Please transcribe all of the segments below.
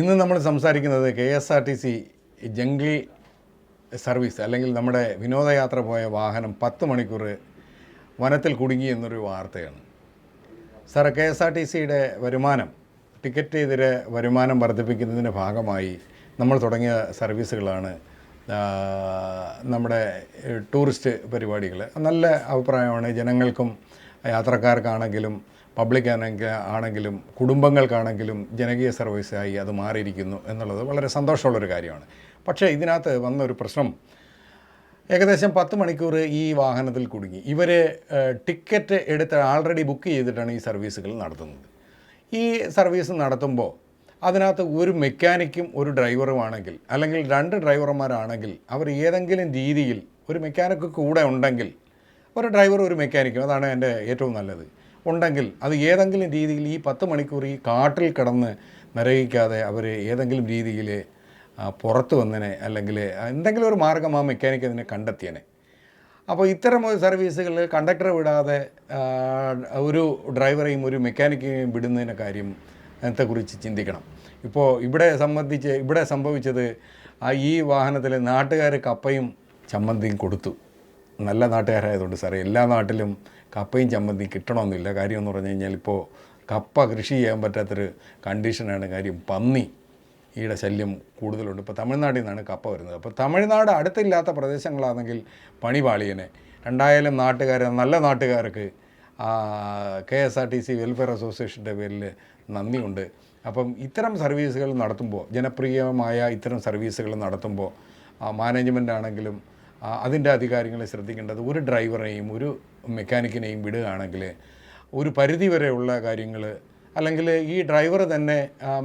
ഇന്ന് നമ്മൾ സംസാരിക്കുന്നത് K S R T C Junglee service അല്ലെങ്കിൽ നമ്മുടെ വിനോദയാത്ര പോയ വാഹനം പത്ത് മണിക്കൂർ വനത്തിൽ കുടുങ്ങി എന്നൊരു വാർത്തയാണ്. Sir K S R T സിയുടെ വരുമാനം ടിക്കറ്റ് ഇതിരെ വരുമാനം വർദ്ധിപ്പിക്കുന്നതിന്റെ ഭാഗമായി നമ്മൾ തുടങ്ങിയ സർവീസുകളാണ് നമ്മുടെ ടൂറിസ്റ്റ് പരിപാടികൾ. നല്ല അഭിപ്രായമാണ്. ജനങ്ങൾക്കും യാത്രക്കാർക്കാണെങ്കിലും പബ്ലിക് ആണെങ്കിലും കുടുംബങ്ങൾക്കാണെങ്കിലും ജനകീയ സർവീസായി അത് മാറിയിരിക്കുന്നു എന്നുള്ളത് വളരെ സന്തോഷമുള്ളൊരു കാര്യമാണ്. പക്ഷേ ഇതിനകത്ത് വന്നൊരു പ്രശ്നം. ഏകദേശം പത്ത് മണിക്കൂർ ഈ വാഹനത്തിൽ കുടുങ്ങി. ഇവർ ടിക്കറ്റ് എടുത്ത് ആൾറെഡി ബുക്ക് ചെയ്തിട്ടാണ് ഈ സർവീസുകൾ നടത്തുന്നത്. ഈ സർവീസ് നടത്തുമ്പോൾ അതിനകത്ത് ഒരു മെക്കാനിക്കും ഒരു ഡ്രൈവറുമാണെങ്കിൽ അല്ലെങ്കിൽ രണ്ട് ഡ്രൈവർമാരാണെങ്കിൽ അവർ ഏതെങ്കിലും രീതിയിൽ ഒരു മെക്കാനിക്ക് കൂടെ ഉണ്ടെങ്കിൽ ഒരു ഡ്രൈവർ ഒരു മെക്കാനിക്കും. അതാണ് എന്റെ ഏറ്റവും നല്ലത്. ഉണ്ടെങ്കിൽ അത് ഏതെങ്കിലും രീതിയിൽ ഈ പത്ത് മണിക്കൂർ ഈ കാട്ടിൽ കിടന്ന് നിറയിക്കാതെ അവർ ഏതെങ്കിലും രീതിയിൽ പുറത്തു വന്നനെ അല്ലെങ്കിൽ എന്തെങ്കിലും ഒരു മാർഗം ആ മെക്കാനിക്ക് അതിനെ കണ്ടെത്തിയനെ. അപ്പോൾ ഇത്തരം ഒരു സർവീസുകളിൽ കണ്ടക്ടറെ വിടാതെ ഒരു ഡ്രൈവറെയും ഒരു മെക്കാനിക്കിനെയും വിടുന്നതിന്റെ കാര്യം അതിനെക്കുറിച്ച് ചിന്തിക്കണം. ഇപ്പോൾ ഇവിടെ സംബന്ധിച്ച് ഇവിടെ സംഭവിച്ചത് ഈ വാഹനത്തിൽ നാട്ടുകാർ കപ്പയും ചമ്മന്തിയും കൊടുത്തു. നല്ല നാട്ടുകാരായതുകൊണ്ട് സാറേ എല്ലാ നാട്ടിലും കപ്പയും ചമ്മന്തിയും കിട്ടണമെന്നില്ല. കാര്യം എന്ന് പറഞ്ഞു കഴിഞ്ഞാൽ ഇപ്പോൾ കപ്പ കൃഷി ചെയ്യാൻ പറ്റാത്തൊരു കണ്ടീഷനാണ് കാര്യം പന്നി. ഈയുടെ ശല്യം കൂടുതലുണ്ട്. ഇപ്പോൾ തമിഴ്നാട്ടിൽ നിന്നാണ് കപ്പ വരുന്നത്. അപ്പോൾ തമിഴ്നാട് അടുത്തില്ലാത്ത പ്രദേശങ്ങളാണെങ്കിൽ പണി പാളിയനെ രണ്ടായാലും നാട്ടുകാർ നല്ല നാട്ടുകാർക്ക് K S R T C welfare അസോസിയേഷന്റെ പേരിൽ നന്ദിയുണ്ട്. അപ്പം ഇത്തരം സർവീസുകൾ നടത്തുമ്പോൾ ജനപ്രിയമായ ഇത്തരം സർവീസുകൾ നടത്തുമ്പോൾ മാനേജ്മെന്റ് ആണെങ്കിലും അതിന്റെ അധികാരികളെ ശ്രദ്ധിക്കേണ്ടത് ഒരു ഡ്രൈവറേയും ഒരു മെക്കാനിക്കിനെയും വിടുകയാണെങ്കിൽ ഒരു പരിധി വരെയുള്ള കാര്യങ്ങൾ അല്ലെങ്കിൽ ഈ ഡ്രൈവർ തന്നെ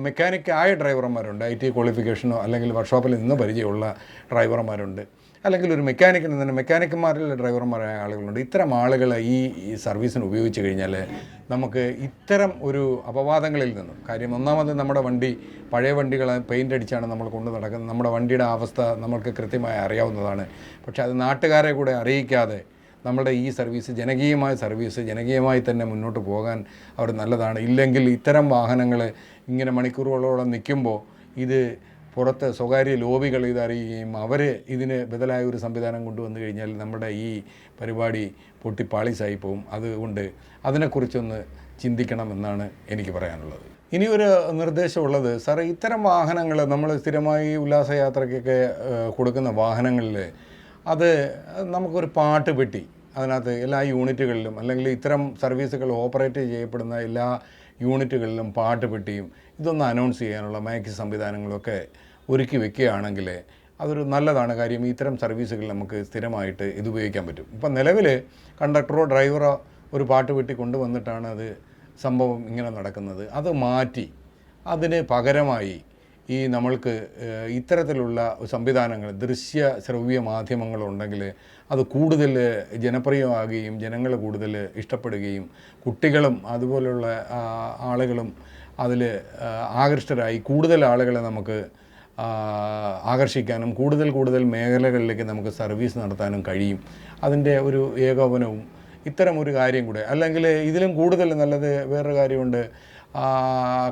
മെക്കാനിക്കായ ഡ്രൈവർമാരുണ്ട് ഐ ടി ക്വാളിഫിക്കേഷനോ അല്ലെങ്കിൽ വർക്ക്ഷോപ്പിൽ നിന്ന് പരിചയമുള്ള ഡ്രൈവർമാരുണ്ട്. അല്ലെങ്കിൽ ഒരു മെക്കാനിക്കിന് തന്നെ മെക്കാനിക്കന്മാരിൽ ഡ്രൈവർമാരായ ആളുകളുണ്ട്. ഇത്തരം ആളുകൾ ഈ ഈ സർവീസിന് ഉപയോഗിച്ച് കഴിഞ്ഞാൽ നമുക്ക് ഇത്തരം ഒരു അപവാദങ്ങളിൽ നിന്നും കാര്യം ഒന്നാമത് നമ്മുടെ വണ്ടി പഴയ വണ്ടികൾ പെയിന്റ് അടിച്ചാണ് നമ്മൾ കൊണ്ടു നടക്കുന്നത്. നമ്മുടെ വണ്ടിയുടെ അവസ്ഥ നമ്മൾക്ക് കൃത്യമായി അറിയാവുന്നതാണ്. പക്ഷെ അത് നാട്ടുകാരെ കൂടെ അറിയിക്കാതെ നമ്മുടെ ഈ സർവീസ് ജനകീയമായ സർവീസ് ജനകീയമായി തന്നെ മുന്നോട്ട് പോകാൻ അവർ നല്ലതാണ്. ഇല്ലെങ്കിൽ ഇത്തരം വാഹനങ്ങൾ ഇങ്ങനെ മണിക്കൂറുകളോളം നിൽക്കുമ്പോൾ ഇത് പുറത്ത് സ്വകാര്യ ലോബികൾ ഇത് അറിയുകയും അവർ ഇതിന് ബദലായ ഒരു സംവിധാനം കൊണ്ടുവന്നു കഴിഞ്ഞാൽ നമ്മുടെ ഈ പരിപാടി പൊട്ടിപ്പാളിസായി പോകും അതുകൊണ്ട് അതിനെക്കുറിച്ചൊന്ന് ചിന്തിക്കണമെന്നാണ് എനിക്ക് പറയാനുള്ളത്. ഇനി ഒരു നിർദ്ദേശമുള്ളത്. സാറേ ഇത്തരം വാഹനങ്ങൾ നമ്മൾ സ്ഥിരമായി ഉല്ലാസയാത്രയ്ക്കൊക്കെ കൊടുക്കുന്ന വാഹനങ്ങളിൽ അത് നമുക്കൊരു പാട്ട് പെട്ടി അതിനകത്ത് എല്ലാ യൂണിറ്റുകളിലും അല്ലെങ്കിൽ ഇത്തരം സർവീസുകൾ ഓപ്പറേറ്റ് ചെയ്യപ്പെടുന്ന എല്ലാ യൂണിറ്റുകളിലും പാട്ടുപെട്ടിയും ഇതൊന്ന് അനൗൺസ് ചെയ്യാനുള്ള മയക്ക് സംവിധാനങ്ങളൊക്കെ ഒരുക്കി വെക്കുകയാണെങ്കിൽ അതൊരു നല്ലതാണ്. കാര്യം ഇത്തരം സർവീസുകൾ നമുക്ക് സ്ഥിരമായിട്ട് ഇത് ഉപയോഗിക്കാൻ പറ്റും. ഇപ്പം നിലവിൽ കണ്ടക്ടറോ ഡ്രൈവറോ ഒരു പാട്ട് വെട്ടി കൊണ്ടുവന്നിട്ടാണ് അത് സംഭവം ഇങ്ങനെ നടക്കുന്നത്. അത് മാറ്റി അതിന് പകരമായി ഈ നമ്മൾക്ക് ഇത്തരത്തിലുള്ള സംവിധാനങ്ങൾ ദൃശ്യ ശ്രവ്യ മാധ്യമങ്ങളുണ്ടെങ്കിൽ അത് കൂടുതൽ ജനപ്രിയമാകുകയും ജനങ്ങൾ കൂടുതൽ ഇഷ്ടപ്പെടുകയും കുട്ടികളും അതുപോലെയുള്ള ആളുകളും അതിൽ ആകൃഷ്ടരായി കൂടുതൽ ആളുകളെ നമുക്ക് ആകർഷിക്കാനും കൂടുതൽ കൂടുതൽ മേഖലകളിലേക്ക് നമുക്ക് സർവീസ് നടത്താനും കഴിയും. അതിന്റെ ഒരു ഏകോപനവും ഇത്തരം ഒരു കാര്യം കൂടെ. അല്ലെങ്കിൽ ഇതിലും കൂടുതൽ നല്ലത് വേറൊരു കാര്യമുണ്ട്.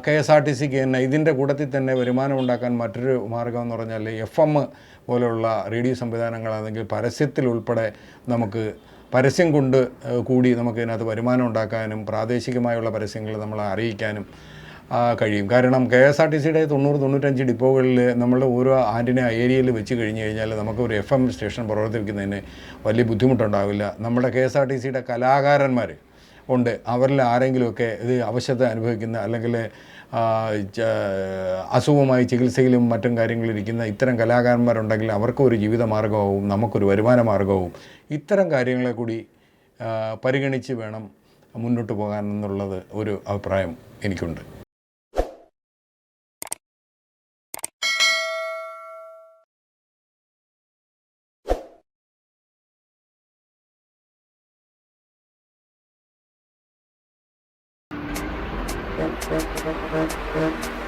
കെ എസ് ആർ ടി സിക്ക് തന്നെ ഇതിന്റെ കൂട്ടത്തിൽ തന്നെ വരുമാനം ഉണ്ടാക്കാൻ മറ്റൊരു മാർഗം എന്ന് പറഞ്ഞാൽ എഫ് എം പോലെയുള്ള റേഡിയോ സംവിധാനങ്ങളാണെങ്കിൽ പരസ്യത്തിൽ ഉൾപ്പെടെ നമുക്ക് പരസ്യം കൊണ്ട് കൂടി നമുക്ക് ഇതിനകത്ത് വരുമാനം ഉണ്ടാക്കാനും പ്രാദേശികമായുള്ള പരസ്യങ്ങൾ നമ്മളെ അറിയിക്കാനും കഴിയും. കാരണം കെ എസ് ആർ ടി സിയുടെ തൊണ്ണൂറ് തൊണ്ണൂറ്റഞ്ച് ഡിപ്പോകളിൽ നമ്മൾ ഓരോ ആന്റിനെ ഏരിയയിൽ വെച്ച് കഴിഞ്ഞ് കഴിഞ്ഞാൽ നമുക്ക് ഒരു എഫ് എം സ്റ്റേഷൻ പ്രവർത്തിപ്പിക്കുന്നതിന് വലിയ ബുദ്ധിമുട്ടുണ്ടാവില്ല. നമ്മുടെ കെ എസ് ആർ ടി സിയുടെ കലാകാരന്മാർ ഉണ്ട്. അവരിൽ ആരെങ്കിലുമൊക്കെ ഇത് അവശത അനുഭവിക്കുന്ന അല്ലെങ്കിൽ അസുഖമായി ചികിത്സയിലും മറ്റും കാര്യങ്ങളിരിക്കുന്ന ഇത്തരം കലാകാരന്മാരുണ്ടെങ്കിൽ അവർക്കൊരു ജീവിത മാർഗമാവും നമുക്കൊരു വരുമാന മാർഗവും ഇത്തരം കാര്യങ്ങളെ കൂടി പരിഗണിച്ച് വേണം മുന്നോട്ട് പോകാൻ എന്നുള്ളത് ഒരു അഭിപ്രായം എനിക്കുണ്ട്. Thank you.